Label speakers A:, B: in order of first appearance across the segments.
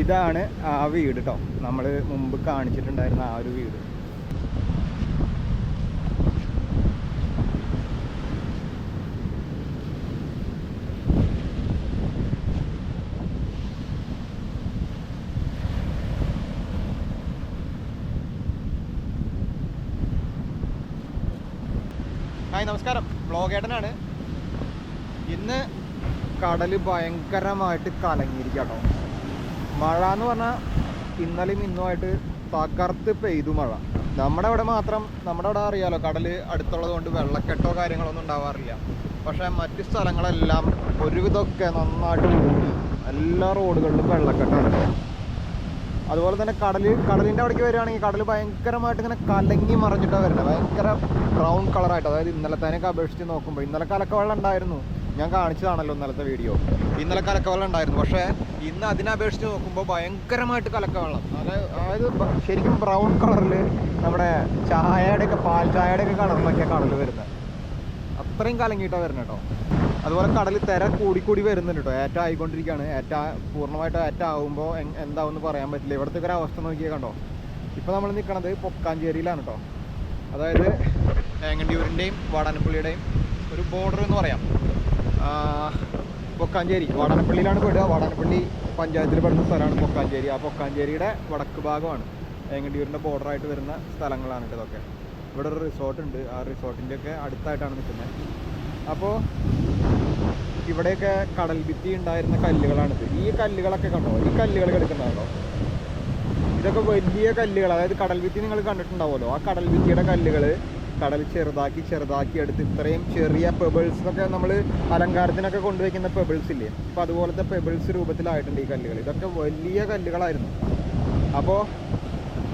A: ഇതാണ് ആ വീട് കേട്ടോ നമ്മൾ മുമ്പ് കാണിച്ചിട്ടുണ്ടായിരുന്ന ആ ഒരു വീട്. ഹായ് നമസ്കാരം. വ്ളോഗേട്ടനാണ്. ഇന്ന് കടൽ ഭയങ്കരമായിട്ട് കലങ്ങിയിരിക്കാം കേട്ടോ മഴ എന്ന് പറഞ്ഞാൽ ഇന്നലെയും ഇന്നുമായിട്ട് തകർത്ത് പെയ്തു മഴ. നമ്മുടെ ഇവിടെ മാത്രം നമ്മുടെ ഇവിടെ അറിയാലോ കടൽ അടുത്തുള്ളത് കൊണ്ട് വെള്ളക്കെട്ടോ കാര്യങ്ങളൊന്നും ഉണ്ടാവാറില്ല. പക്ഷേ മറ്റു സ്ഥലങ്ങളെല്ലാം ഒരുവിധമൊക്കെ നന്നായിട്ട് മൂടി എല്ലാ റോഡുകളിലും വെള്ളക്കെട്ടാണ് അതുപോലെ തന്നെ കടൽ കടലിന്റെ അവിടേക്ക് വരികയാണെങ്കിൽ കടൽ ഭയങ്കരമായിട്ട് ഇങ്ങനെ കലങ്ങി മറിഞ്ഞിട്ടാണ് വരുന്നത് ഭയങ്കര ബ്രൗൺ കളറായിട്ട് അതായത് ഇന്നലത്തേനൊക്കെ അപേക്ഷിച്ച് നോക്കുമ്പോൾ ഇന്നലെ കലക്കവെള്ളം ഉണ്ടായിരുന്നു. ഞാൻ കാണിച്ചതാണല്ലോ ഇന്നലത്തെ വീഡിയോ ഇന്നലെ കലക്കവെള്ളം ഉണ്ടായിരുന്നു. പക്ഷേ ഇന്ന് അതിനെ അപേക്ഷിച്ച് നോക്കുമ്പോൾ ഭയങ്കരമായിട്ട് കലക്കവെള്ളം. അതായത് അതായത് ശരിക്കും ബ്രൗൺ കളറിൽ നമ്മുടെ ചായയുടെയൊക്കെ പാൽ ചായയുടെയൊക്കെ കളറിലൊക്കെ കടൽ വരുന്നത് അത്രയും കലങ്ങിയിട്ടാണ് വരുന്നത് കേട്ടോ അതുപോലെ കടൽ തിര കൂടിക്കൂടി വരുന്നുണ്ട് കേട്ടോ ഏറ്റ ആയിക്കൊണ്ടിരിക്കുകയാണ് ഏറ്റ പൂർണമായിട്ട് ഏറ്റ ആകുമ്പോൾ എന്താവെന്ന് പറയാൻ പറ്റില്ല. ഇവിടുത്തെ ഒരു അവസ്ഥ നോക്കിയാൽ കണ്ടോ? ഇപ്പോൾ നമ്മൾ നിൽക്കണത് പൊക്കാഞ്ചേരിയിലാണ് കേട്ടോ അതായത് ഏങ്ങണ്ടിയൂരിന്റെയും വാടാനപ്പള്ളിയുടെയും ഒരു ബോർഡർ എന്ന് പറയാം. പൊക്കാഞ്ചേരി വാടാനപ്പള്ളിയിലാണ് പെടുക. വാടാനപ്പള്ളി പഞ്ചായത്തിൽ പെടുന്ന സ്ഥലമാണ് പൊക്കാഞ്ചേരി. ആ പൊക്കാഞ്ചേരിയുടെ വടക്ക് ഭാഗമാണ്. ഏങ്ങണ്ടിയൂരിന്റെ ബോർഡറായിട്ട് വരുന്ന സ്ഥലങ്ങളാണ് ഇതൊക്കെ ഇവിടെ ഒരു റിസോർട്ട് ഉണ്ട്. ആ റിസോർട്ടിന്റെ ഒക്കെ അടുത്തായിട്ടാണ് നിൽക്കുന്നത്. അപ്പോൾ ഇവിടെയൊക്കെ കടൽ ഭിത്തി ഉണ്ടായിരുന്ന കല്ലുകളാണിത് ഈ കല്ലുകളൊക്കെ കണ്ടോ? ഈ കല്ലുകൾ കിടക്കുന്നുണ്ടോ ഇതൊക്കെ വലിയ കല്ലുകൾ. അതായത് കടൽ ഭിത്തി നിങ്ങൾ കണ്ടിട്ടുണ്ടാവുമല്ലോ. ആ കടൽ ഭിത്തിയുടെ കല്ലുകൾ കടൽ ചെറുതാക്കി ചെറുതാക്കി എടുത്ത് ഇത്രയും ചെറിയ പെബിൾസ് ഒക്കെ നമ്മൾ അലങ്കാരത്തിനൊക്കെ കൊണ്ടുവയ്ക്കുന്ന പെബിൾസ് ഇല്ലേ? അപ്പോൾ അതുപോലത്തെ പെബിൾസ് രൂപത്തിലായിട്ടുണ്ട് ഈ കല്ലുകൾ. ഇതൊക്കെ വലിയ കല്ലുകളായിരുന്നു. അപ്പോൾ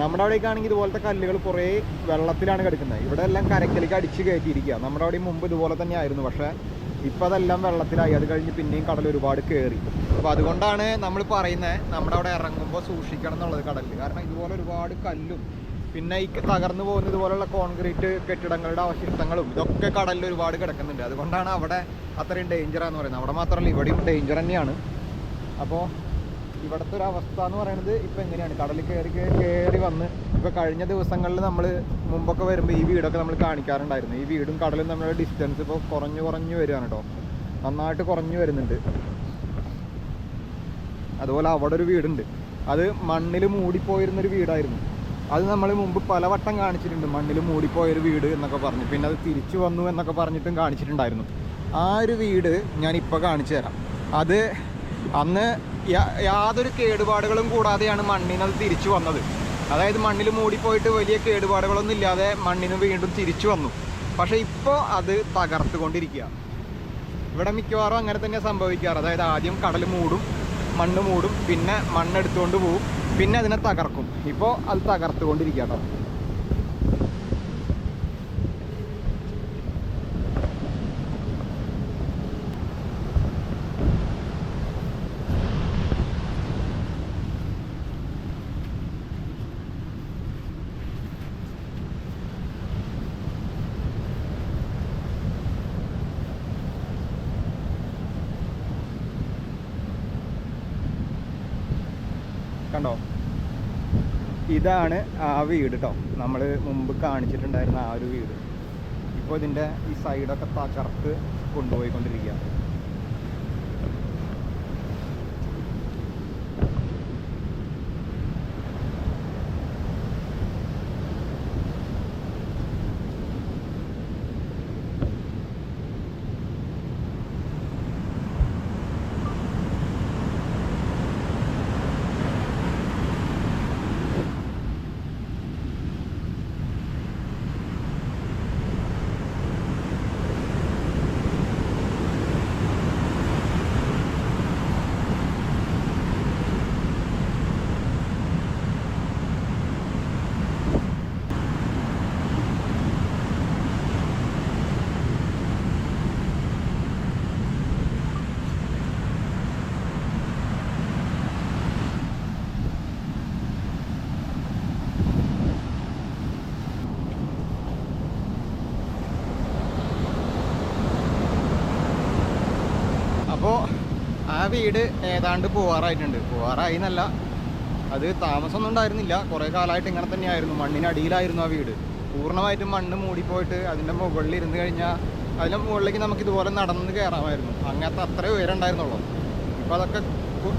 A: നമ്മുടെ അവിടേക്കാണെങ്കിൽ ഇതുപോലത്തെ കല്ലുകൾ കുറേ വെള്ളത്തിലാണ് കിടക്കുന്നത്. ഇവിടെ എല്ലാം കരക്കലേക്ക് അടിച്ച് കയറ്റിയിരിക്കുക. നമ്മുടെ അവിടെ മുമ്പ് ഇതുപോലെ തന്നെ ആയിരുന്നു പക്ഷേ ഇപ്പം അതെല്ലാം വെള്ളത്തിലായി. അത് കഴിഞ്ഞ് പിന്നെയും കടൽ ഒരുപാട് കയറി അപ്പോൾ അതുകൊണ്ടാണ് നമ്മൾ പറയുന്നത് നമ്മുടെ അവിടെ ഇറങ്ങുമ്പോൾ സൂക്ഷിക്കണം എന്നുള്ളത് കടലിൽ കാരണം ഇതുപോലെ ഒരുപാട് കല്ലും പിന്നെ ഈ തകർന്നു പോകുന്ന ഇതുപോലുള്ള കോൺക്രീറ്റ് കെട്ടിടങ്ങളുടെ അവശിഷ്ടങ്ങളും ഇതൊക്കെ കടലിൽ ഒരുപാട് കിടക്കുന്നുണ്ട്. അതുകൊണ്ടാണ് അവിടെ അത്രയും ഡേഞ്ചറാന്ന് പറയുന്നത്. അവിടെ മാത്രമല്ല ഇവിടെയും ഡേഞ്ചർ തന്നെയാണ്. അപ്പോൾ ഇവിടുത്തെ ഒരു അവസ്ഥ എന്ന് പറയുന്നത് ഇപ്പോൾ എങ്ങനെയാണ്? കടലിൽ കയറി കയറി വന്ന് ഇപ്പോൾ കഴിഞ്ഞ ദിവസങ്ങളിൽ നമ്മൾ മുമ്പൊക്കെ വരുമ്പോൾ ഈ വീടൊക്കെ നമ്മൾ കാണിക്കാറുണ്ടായിരുന്നു. ഈ വീടും കടലും തമ്മിലുള്ള ഡിസ്റ്റൻസ് ഇപ്പോൾ കുറഞ്ഞു കുറഞ്ഞു വരികയാണ് കേട്ടോ. നന്നായിട്ട് കുറഞ്ഞു വരുന്നുണ്ട്. അതുപോലെ അവിടെ ഒരു വീടുണ്ട്. അത് മണ്ണിൽ മൂടിപ്പോയിരുന്നൊരു വീടായിരുന്നു. അത് നമ്മൾ മുമ്പ് പലവട്ടം കാണിച്ചിട്ടുണ്ട്. മണ്ണിൽ മൂടിപ്പോയൊരു വീട് എന്നൊക്കെ പറഞ്ഞു. പിന്നെ അത് തിരിച്ചു വന്നു എന്നൊക്കെ പറഞ്ഞിട്ടും കാണിച്ചിട്ടുണ്ടായിരുന്നു. ആ ഒരു വീട് ഞാൻ ഇപ്പോൾ കാണിച്ചു തരാം. അത് അന്ന് യാതൊരു കേടുപാടുകളും കൂടാതെയാണ് മണ്ണിന് അത് തിരിച്ചു വന്നത്. അതായത് മണ്ണിൽ മൂടിപ്പോയിട്ട് വലിയ കേടുപാടുകളൊന്നും ഇല്ലാതെ മണ്ണിന് വീണ്ടും തിരിച്ചു വന്നു. പക്ഷേ ഇപ്പോൾ അത് തകർത്തുകൊണ്ടിരിക്കുക. ഇവിടെ മിക്കവാറും അങ്ങനെ തന്നെ സംഭവിക്കാറ്. അതായത് ആദ്യം കടൽ മൂടും മണ്ണ് മൂടും പിന്നെ മണ്ണെടുത്തുകൊണ്ട് പോവും. പിന്നെ അതിനെ തകർക്കും. ഇപ്പോൾ അത് തകർത്തുകൊണ്ടിരിക്കുക കേട്ടോ കണ്ടോ ഇതാണ് ആ വീട് കേട്ടോ നമ്മൾ മുമ്പ് കാണിച്ചിട്ടുണ്ടായിരുന്ന ആ ഒരു വീട്. ഇപ്പോൾ ഇതിന്റെ ഈ സൈഡൊക്കെ തകർത്ത് കൊണ്ടുപോയിക്കൊണ്ടിരിക്കുക വീട് ഏതാണ്ട് പോവാറായിട്ടുണ്ട്. പോവാറായി എന്നല്ല അത് താമസമൊന്നും ഉണ്ടായിരുന്നില്ല. കുറേ കാലമായിട്ട് ഇങ്ങനെ തന്നെയായിരുന്നു. മണ്ണിനടിയിലായിരുന്നു ആ വീട്. പൂർണമായിട്ടും മണ്ണ് മൂടിപ്പോയിട്ട് അതിന്റെ മുകളിൽ ഇരുന്ന് കഴിഞ്ഞാൽ അതിന്റെ മുകളിലേക്ക് നമുക്ക് ഇതുപോലെ നടന്ന് കയറാമായിരുന്നു. അങ്ങനത്തെ അത്രേ ഉയരം ഉണ്ടായിരുന്നുള്ളൂ ഇപ്പോൾ അതൊക്കെ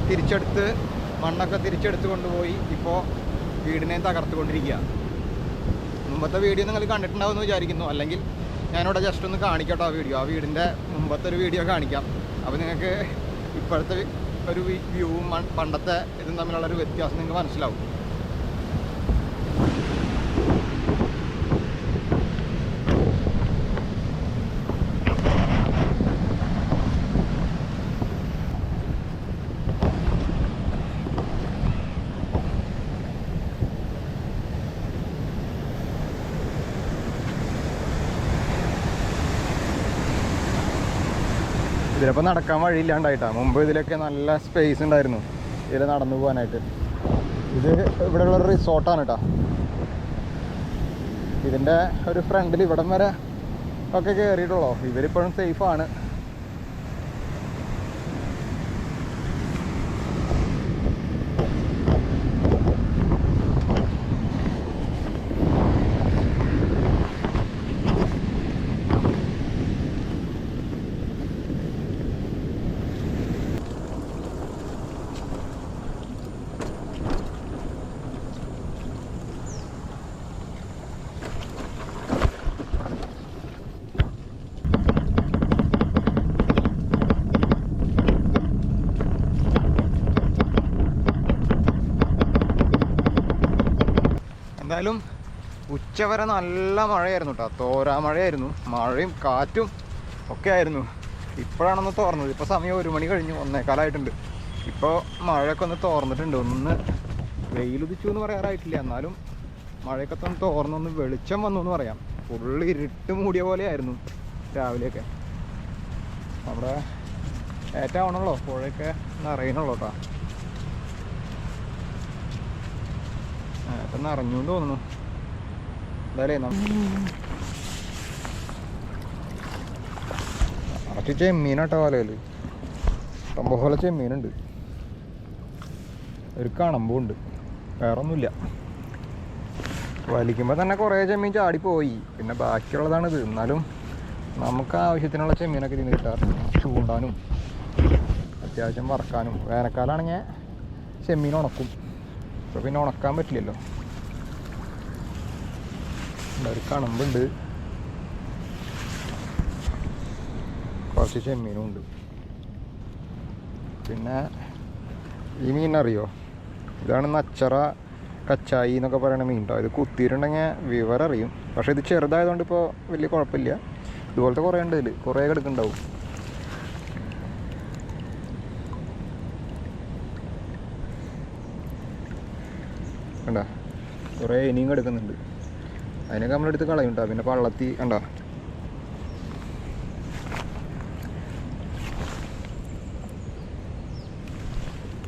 A: തിരിച്ചെടുത്ത് മണ്ണൊക്കെ തിരിച്ചെടുത്ത് കൊണ്ടുപോയി ഇപ്പോൾ വീടിനെ തകർത്തുകൊണ്ടിരിക്കുക. മുമ്പത്തെ വീഡിയോ നിങ്ങൾ കണ്ടിട്ടുണ്ടാവുമെന്ന് വിചാരിക്കുന്നു. അല്ലെങ്കിൽ ഞാനിവിടെ ജസ്റ്റ് ഒന്ന് കാണിക്കട്ടോ ആ വീഡിയോ. ആ വീടിന്റെ മുമ്പത്തെ ഒരു വീഡിയോ കാണിക്കാം. അപ്പോൾ നിങ്ങൾക്ക് ഇപ്പോഴത്തെ ഒരു വ്യൂവും പണ്ടത്തെ ഇതും തമ്മിലുള്ള ഒരു വ്യത്യാസം നിങ്ങൾക്ക് മനസ്സിലാവും. ഇതിലിപ്പോൾ നടക്കാൻ വഴിയില്ലാണ്ടായിട്ടാ. മുമ്പ് ഇതിലൊക്കെ നല്ല സ്പേസ് ഉണ്ടായിരുന്നു. ഇതിൽ നടന്നു പോകാനായിട്ട്. ഇത് ഇവിടെയുള്ള റിസോർട്ടാണ് കേട്ടോ ഇതിന്റെ ഒരു ഫ്രണ്ടിൽ ഇവിടം വരെ ഒക്കെ കയറിയിട്ടുള്ളൂ ഇവരിപ്പോഴും സേഫാണ് എന്തായാലും ഉച്ചവരെ നല്ല മഴയായിരുന്നു കേട്ടോ തോരാ മഴയായിരുന്നു. മഴയും കാറ്റും ഒക്കെ ആയിരുന്നു. ഇപ്പോഴാണൊന്ന് തോർന്നത്. ഇപ്പോൾ സമയം ഒരു മണി കഴിഞ്ഞു. ഒന്നേക്കാലായിട്ടുണ്ട് ഇപ്പോൾ മഴയൊക്കെ ഒന്ന് തോർന്നിട്ടുണ്ട്. ഒന്ന് വെയിലുദിച്ചു എന്ന് പറയാറായിട്ടില്ല. എന്നാലും മഴയൊക്കെ ഒന്ന് തോർന്നൊന്ന് വെളിച്ചം വന്നു എന്ന് പറയാം. ഫുള്ള് ഇരുട്ട് മൂടിയ പോലെയായിരുന്നു രാവിലെയൊക്കെ. നമ്മുടെ ഏറ്റാവണല്ലോ പുഴയൊക്കെ നിറയണുള്ളൂ കേട്ടോ ഇപ്പം നിറഞ്ഞു എന്ന് തോന്നുന്നു എന്തായാലേ കുറച്ച് ചെമ്മീനാട്ടോ വലയിൽ ഇഷ്ടംപോലെ ചെമ്മീനുണ്ട്. ഒരു കണമ്പുണ്ട് വേറൊന്നുമില്ല. വലിക്കുമ്പോൾ തന്നെ കുറേ ചെമ്മീൻ ചാടിപ്പോയി. പിന്നെ ബാക്കിയുള്ളതാണിത്. എന്നാലും നമുക്ക് ആവശ്യത്തിനുള്ള ചെമ്മീനൊക്കെ ഇതിന് കിട്ടാറുണ്ട്. ചൂണ്ടാനും അത്യാവശ്യം വറക്കാനും. വേനൽക്കാലാണെങ്കിൽ ചെമ്മീൻ ഉണക്കും. ഇപ്പോൾ പിന്നെ ഉണക്കാൻ പറ്റില്ലല്ലോ. ഒരു കണമ്പുണ്ട്. കുറച്ച് ചെമ്മീനും ഉണ്ട്. പിന്നെ ഈ മീൻ അറിയോ? ഇതാണ് നച്ചറ കച്ചായി എന്നൊക്കെ പറയുന്ന മീൻ കേട്ടോ ഇത് കുത്തിയിട്ടുണ്ടെങ്കിൽ വിവരം അറിയും. പക്ഷേ ഇത് ചെറുതായതുകൊണ്ട് ഇപ്പോൾ വലിയ കുഴപ്പമില്ല. ഇതുപോലത്തെ കുറേ ഉണ്ട് ഇതിൽ കുറേ കിടക്കുന്നുണ്ടാവും കണ്ട? കുറേ ഇനിയും കിടക്കുന്നുണ്ട് അതിനൊക്കെ നമ്മളെടുത്ത് കളയും കേട്ടോ പിന്നെ പള്ളത്തി കണ്ടോ?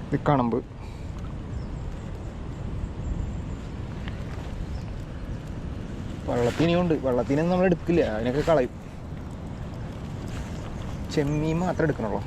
A: ഇത് കണമ്പ്. വെള്ളത്തിനിയുണ്ട് വെള്ളത്തിനൊന്നും നമ്മൾ എടുക്കില്ല അതിനൊക്കെ കളയും. ചെമ്മീൻ മാത്രം എടുക്കണുള്ളൂ.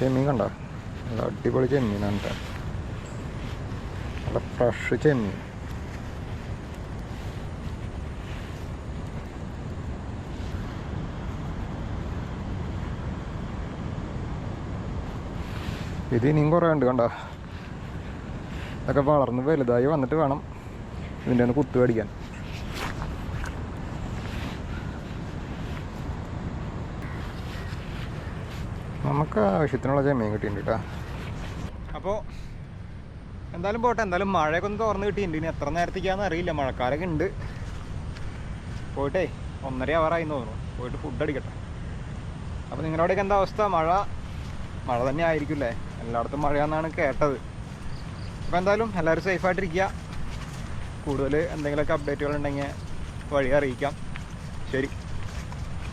A: ചെമ്മീൻ കണ്ട? നല്ല അടിപൊളി ചെമ്മീനാണ് കേട്ടോ നല്ല ഫ്രഷ് ചെമ്മീൻ. ഇത് ഇനിയും കുറേ ഉണ്ട് കണ്ട? ഇതൊക്കെ വളർന്ന് വലുതായി വന്നിട്ട് വേണം ഇതിന്റെ ഒന്ന് കുത്തു കടിക്കാൻ. നമുക്ക് ആവശ്യത്തിനുള്ള മീൻ കിട്ടിയിട്ടുണ്ട് കേട്ടോ. അപ്പോൾ എന്തായാലും പോട്ടെ. എന്തായാലും മഴയൊക്കെ ഒന്ന് തുറന്ന് കിട്ടിയിട്ടുണ്ട്. ഇനി എത്ര നേരത്തേക്കാന്ന് അറിയില്ല. മഴക്കാരൊക്കെ ഉണ്ട്. പോയിട്ടേ ഒന്നര അവറായി തോന്നുന്നു. പോയിട്ട് ഫുഡ് അടിക്കട്ടെ. അപ്പോൾ നിങ്ങളുടെ അവിടെ എന്താ അവസ്ഥ? മഴ മഴ തന്നെ ആയിരിക്കും അല്ലേ എല്ലായിടത്തും മഴയാണെന്നാണ് കേട്ടത്. അപ്പോൾ എന്തായാലും എല്ലാവരും സേഫായിട്ടിരിക്കുക കൂടുതൽ എന്തെങ്കിലുമൊക്കെ അപ്ഡേറ്റുകൾ ഉണ്ടെങ്കിൽ വഴി അറിയിക്കാം. ശരി.